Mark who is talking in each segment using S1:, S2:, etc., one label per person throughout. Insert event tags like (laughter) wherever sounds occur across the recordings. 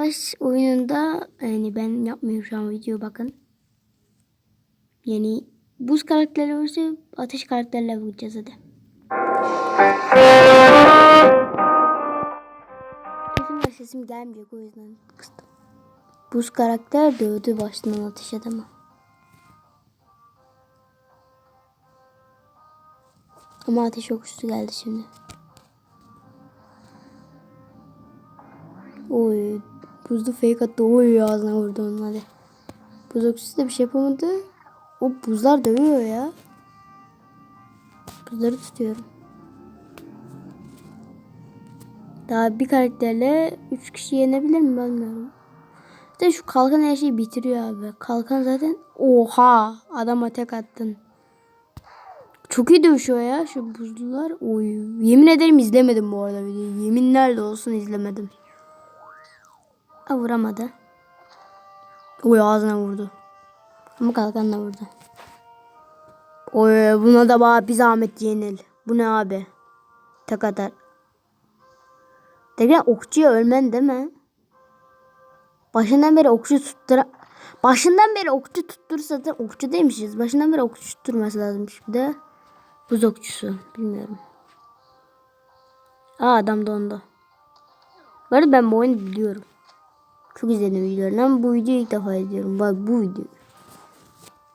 S1: Baş oyununda yani ben yapmıyorum şu an video bakın. Yani buz karakterleri olursa ateş karakterlerle vuracağız hadi. Kesin sesim gelmeyecek o yüzden kıstım. Buz karakter dövdü başından ateş adamı. Ama ateş okuştu geldi şimdi. Oy buzlu fake attı. Oy ağzına vurdu onun hadi. Buz okuştu da bir şey yapamadı. O buzlar dövüyor ya. Buzları tutuyorum. Daha bir karakterle 3 kişi yenebilir mi bilmiyorum. De şu kalkan her şeyi bitiriyor abi. Kalkan zaten oha adama tek attın. Çok iyi dövüşüyor ya şu buzlular. Oy yemin ederim izlemedim bu arada videoyu. Yemin nerede olsun izlemedim. Vuramadı. Oy ağzına vurdu. Ama kalkanla vurdu. Oy buna da bana bir zahmet yenil. Bu ne abi? Tek atar. Derken okçuya ölmen değil mi? Başından beri okçu tuttura... Başından beri okçu tutturursa zaten okçu demişiz. Başından beri okçu tutturması lazımmış bir de. Buz okçusu. Bilmiyorum. Aa adam dondu. Bu ben bu oyunu biliyorum. Çok izledim videolarını ama bu videoyu ilk defa izliyorum. Bak bu video.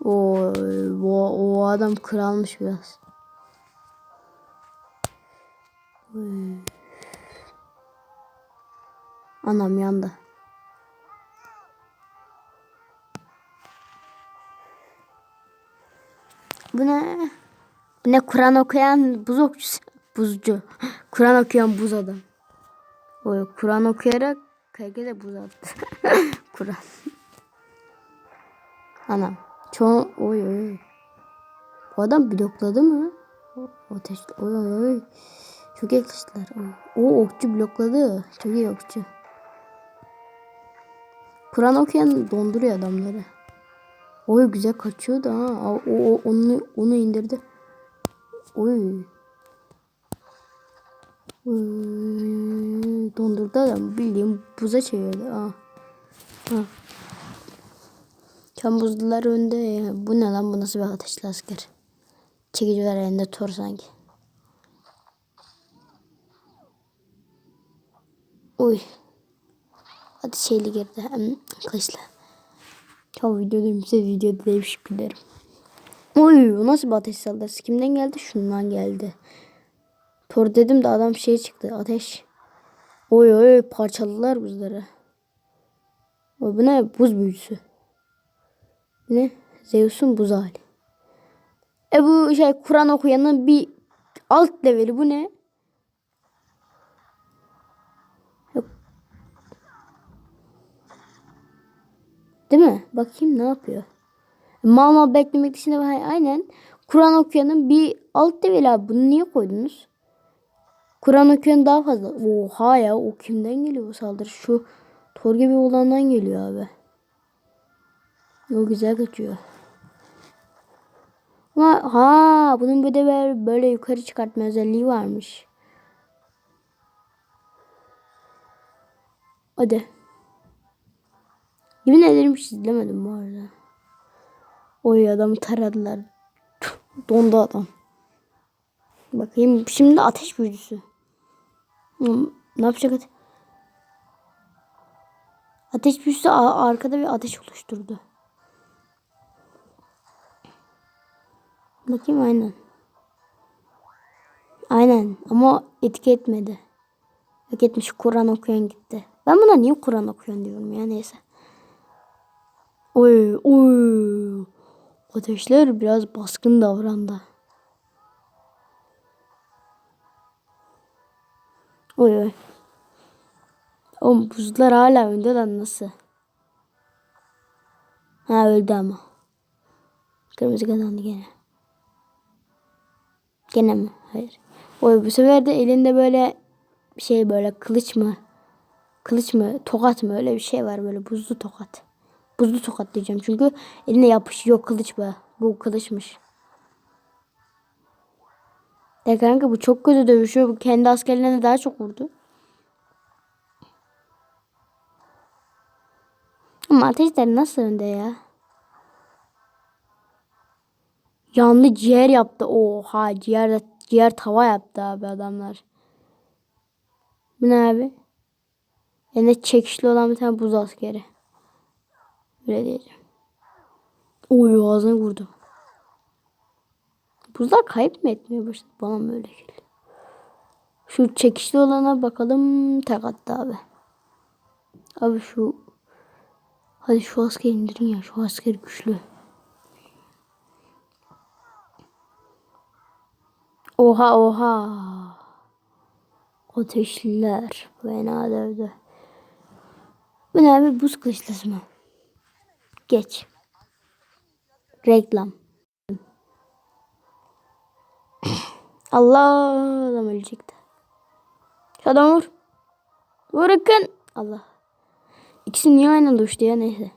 S1: O, o, o adam kralmış biraz. Anam yandı. Bu ne? Bu ne Kur'an okuyan buz okçusu. Buzcu. (gasps) Kur'an okuyan buz adam. Kur'an okuyarak herkese buz attı. Kur'an. Anam. Çoğu oy oy. Bu adam blokladı mı? Ateş oy oy oy. Çok yaklaştılar. O okçu blokladı. Çok iyi okçu. Kur'an okuyan donduruyor adamları. Oy güzel kaçıyor da ha. O, o onu onu indirdi. Oy. Dondurdu adam. Bildiğim buza çevirdi. Ha. Ha. Çam buzlular önde. Bu ne lan? Bu nasıl bir ateşli asker? Çekici var elinde tor sanki. Oy. Hadi şeyli girdi. Hem kışla. Ya videodayım size videoda gülerim. Oy o nasıl bir ateş saldırısı? Kimden geldi? Şundan geldi. Tor dedim de adam şey çıktı. Ateş. Oy oy parçaladılar buzları. Oy bu ne? Buz büyücüsü. Bu ne? Zeus'un buz hali. E bu şey Kur'an okuyanın bir alt leveli bu ne? Değil mi? Bakayım ne yapıyor? Mal mal beklemek dışında aynen. Kur'an okuyanın bir alt level abi. Bunu niye koydunuz? Kur'an okuyan daha fazla. Oha ya o kimden geliyor bu saldırı? Şu Thor gibi olandan geliyor abi. O güzel kaçıyor. Ama ha bunun bir böyle, böyle yukarı çıkartma özelliği varmış. Hadi. Yemin ederim hiç izlemedim bu arada. Oy adamı taradılar. Dondu adam. Bakayım şimdi ateş büyücüsü. Ne yapacak ate Ateş büyücüsü a- arkada bir ateş oluşturdu. Bakayım aynen. Aynen ama etki etmedi. Yok etmiş Kur'an okuyan gitti. Ben buna niye Kur'an okuyan diyorum ya neyse. Oy oy. Ateşler biraz baskın davrandı. Oy oy. Oğlum buzlar hala önde lan nasıl? Ha öldü ama. Kırmızı kazandı gene. Gene mi? Hayır. Oy bu sefer de elinde böyle şey böyle kılıç mı? Kılıç mı? Tokat mı? Öyle bir şey var böyle buzlu tokat. Buzlu tokat diyeceğim çünkü eline yapışıyor kılıç bu. Bu kılıçmış. Ya kanka bu çok kötü dövüşüyor. Bu kendi askerlerine daha çok vurdu. Ama ateşler nasıl önde ya? Yanlı ciğer yaptı. Oha ciğer ciğer tava yaptı abi adamlar. Bu ne abi? Yine çekişli olan bir tane buz askeri. Öyle diyeceğim. Oy ağzına vurdu. Buzlar kayıp mı etmeye başladı? Bana mı öyle geldi? Şu çekişli olana bakalım. Tek attı abi. Abi şu Hadi şu askeri indirin ya. Şu asker güçlü. Oha oha. Ateşliler. Fena dövdü. Bu ne abi? Buz kılıçlısı mı? Geç. Reklam. Allah adam ölecekti. Şu adam vur. Vurukun. Allah. İkisi niye aynı uçtu ya neyse.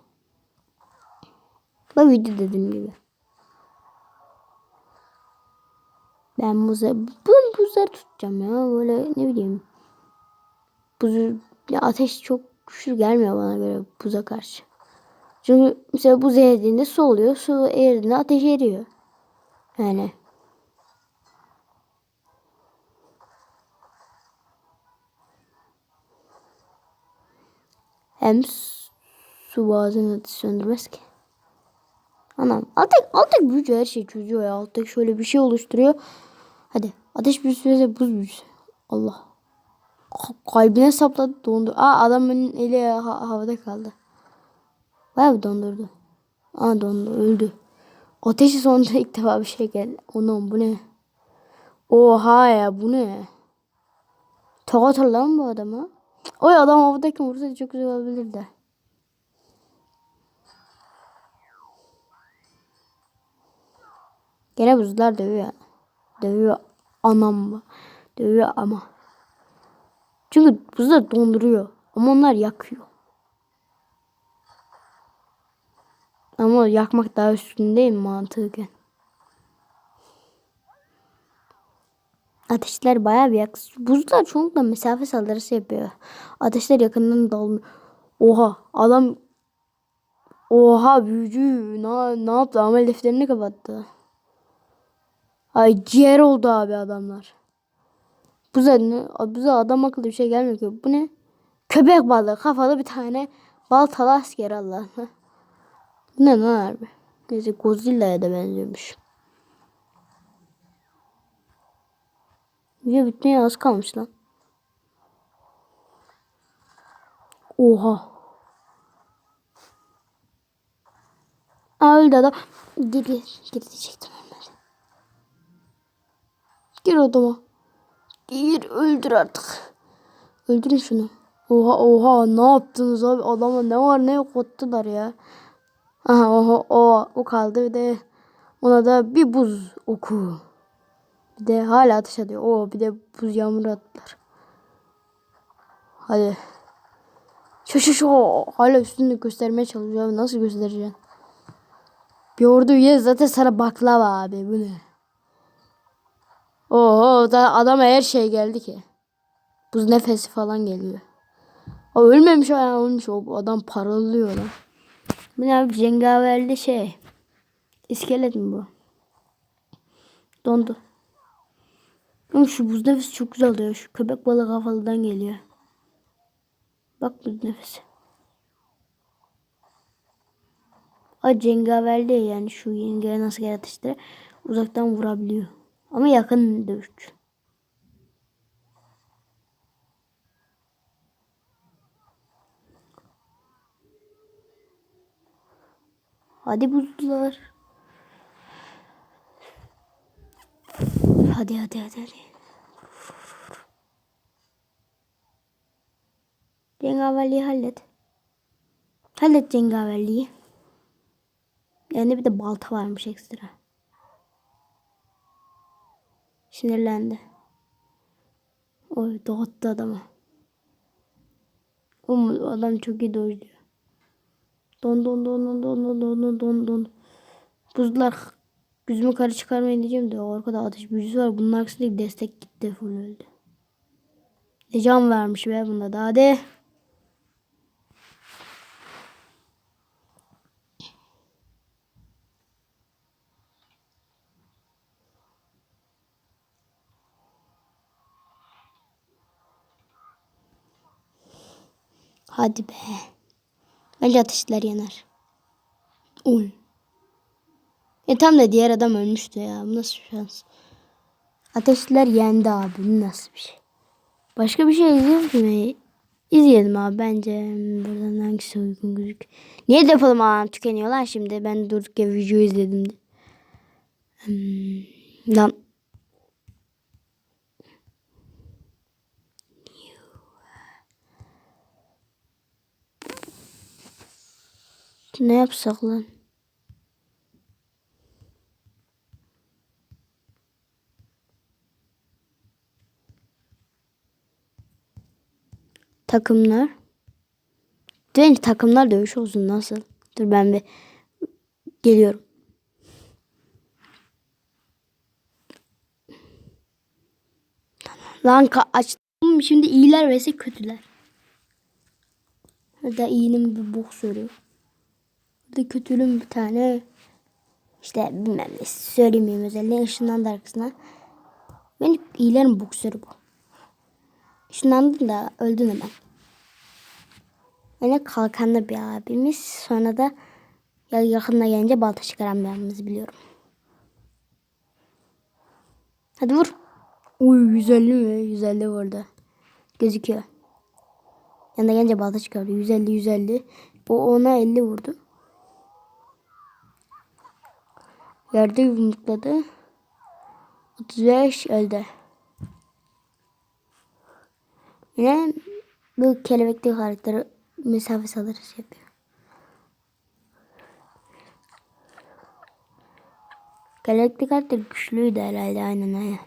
S1: Bu video dediğim gibi. Ben buza, ben buzları tutacağım ya böyle ne bileyim. Buzu, ya ateş çok güçlü gelmiyor bana göre buza karşı. Çünkü mesela buz eridiğinde su oluyor. Su eridiğinde ateş eriyor. Yani. Hem su bazen ateş söndürmez ki. Anam. Altek, Altek büyücü her şeyi çözüyor ya. Altek şöyle bir şey oluşturuyor. Hadi. Ateş büyüsü ve buz büyüsü. Allah. Kalbine sapladı dondu. Aa adamın eli ha havada kaldı. Bayağı bir dondurdu. Aa dondu öldü. Ateşi sonunda ilk defa bir şey geldi. Onam bu ne? Oha ya bu ne? Tokat lan bu adama. Oy adam havadayken vursaydı çok güzel olabilirdi. Gene buzlar dövüyor. Dövüyor anam. Dövüyor ama. Çünkü buzlar donduruyor. Ama onlar yakıyor. Ama yakmak daha üstün değil mi mantıken? Ateşler bayağı bir yak. Buzlar çoğunlukla mesafe saldırısı yapıyor. Ateşler yakından dalmıyor. Oha adam Oha büyücü ne, ne yaptı? Amel defterini kapattı. Ay ciğer oldu abi adamlar. Bu ne? Bize adam akıllı bir şey gelmiyor ki. Bu ne? Köpek balığı kafalı bir tane baltalı asker Allah'ına. Bu ne lan harbi? Neyse Godzilla'ya da benziyormuş. Video bitmeye az kalmış lan. Oha. Öldü adam. Geri, geri diyecektim onları. Gir odama. Gir öldür artık. Öldürün şunu. Oha oha ne yaptınız abi adama ne var ne yok attılar ya. Aha oha o o kaldı bir de ona da bir buz oku. Bir de hala ateş ediyor. O bir de buz yağmuru attılar. Hadi. Şu şu şu hala üstünü göstermeye çalışıyor abi nasıl göstereceğim? Bir ordu üye zaten sana baklava abi bu ne? Oho da adama her şey geldi ki. Buz nefesi falan geliyor. O ölmemiş o ölmüş o adam paralıyor lan. Bu ne abi cengaverli şey. İskelet mi bu? Dondu. Ama şu buz nefesi çok güzel oluyor. Şu köpek balığı kafalıdan geliyor. Bak buz nefesi. O cengaverli yani şu yengeye nasıl yaratıştı uzaktan vurabiliyor. Ama yakın dövüş. Hadi buzlar. Hadi hadi hadi hadi. Cengaverliği hallet. Hallet cengaverliği. Yani bir de balta varmış ekstra. Sinirlendi. Oy dağıttı adamı. O adam çok iyi dojluyor. Don don don don don don don don don. Buzlar Gözümü kara çıkarmayın diyeceğim de arkada ateş büyücüsü var. Bunun aksine destek gitti full öldü. Ne can vermiş be bunda da hadi. Hadi be. Bence ateşler yanar. Oy. E tam da diğer adam ölmüştü ya. Bu nasıl bir şans? Ateşler yendi abi. Bu nasıl bir şey? Başka bir şey izliyor mu? İzleyelim abi bence. Buradan hangisi uygun gözük? Niye depolam aa tükeniyor lan şimdi? Ben durduk ya video izledim de. Hmm, lan. Ne yapsak lan? Takımlar. Bence takımlar dövüş olsun nasıl? Dur ben bir geliyorum. Lan açtım şimdi iyiler vs kötüler. Hadi iyinin bir bok soruyor. Burada kötülüğün bir tane işte bilmem ne söylemeyeyim özelliği ışınlandı arkasına. Benim iyilerin boksörü bu. Işınlandım da öldün hemen. Öyle kalkanlı bir abimiz. Sonra da ya yakınına gelince balta çıkaran bir abimiz biliyorum. Hadi vur. Uy 150 mi? 150 vurdu. Gözüküyor. Yanına gelince balta çıkardı. 150 150. Bu ona 50 vurdu. Yerde yumrukladı. 35 öldü. Yine bu kelebekli karakteri mesafe saldırısı yapıyor. Kelebekli karakter güçlüydü herhalde aynen aynen.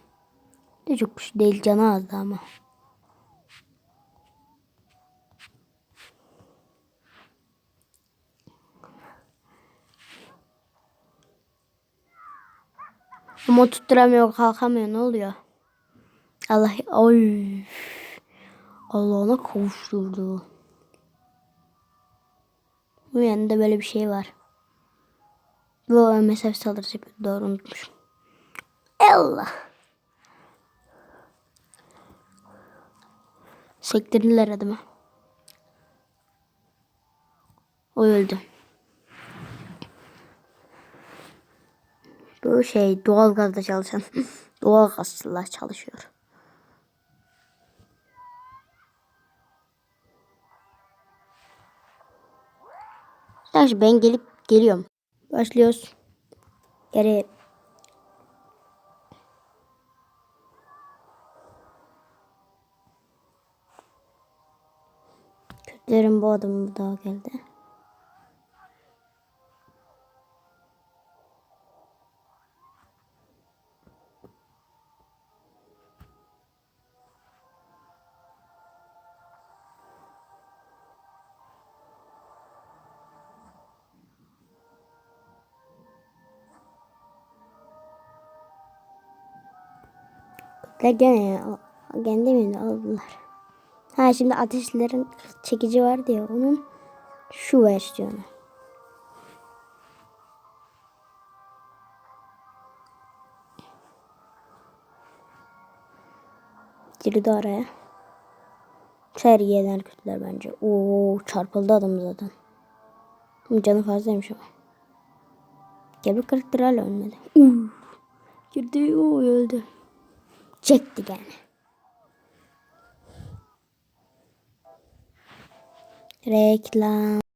S1: De çok güçlü değil canı azdı ama. Ama tutturamıyor kalkamıyor ne oluyor? Allah oy. Allah'ına kavuşturdu. Bu yanında böyle bir şey var. Bu mesafe saldırısı. Doğru unutmuşum. Allah. Sektirdiler adamı. O öldü. Bu şey doğal gazda çalışan (laughs) doğal gazçılar çalışıyor. Arkadaşlar ben gelip geliyorum. Başlıyoruz. Geri Kötülerin bu adamı daha geldi. Kötüler gene gene demeyin aldılar. Ha şimdi ateşlerin çekici var diye onun şu versiyonu. Girdi araya. Seriyeler kötüler bence. Oo çarpıldı adam zaten. Canı fazlaymış ama. Gebru karakter hala ölmedi. Uu. Girdi o öldü. Çekti gene. Reklam.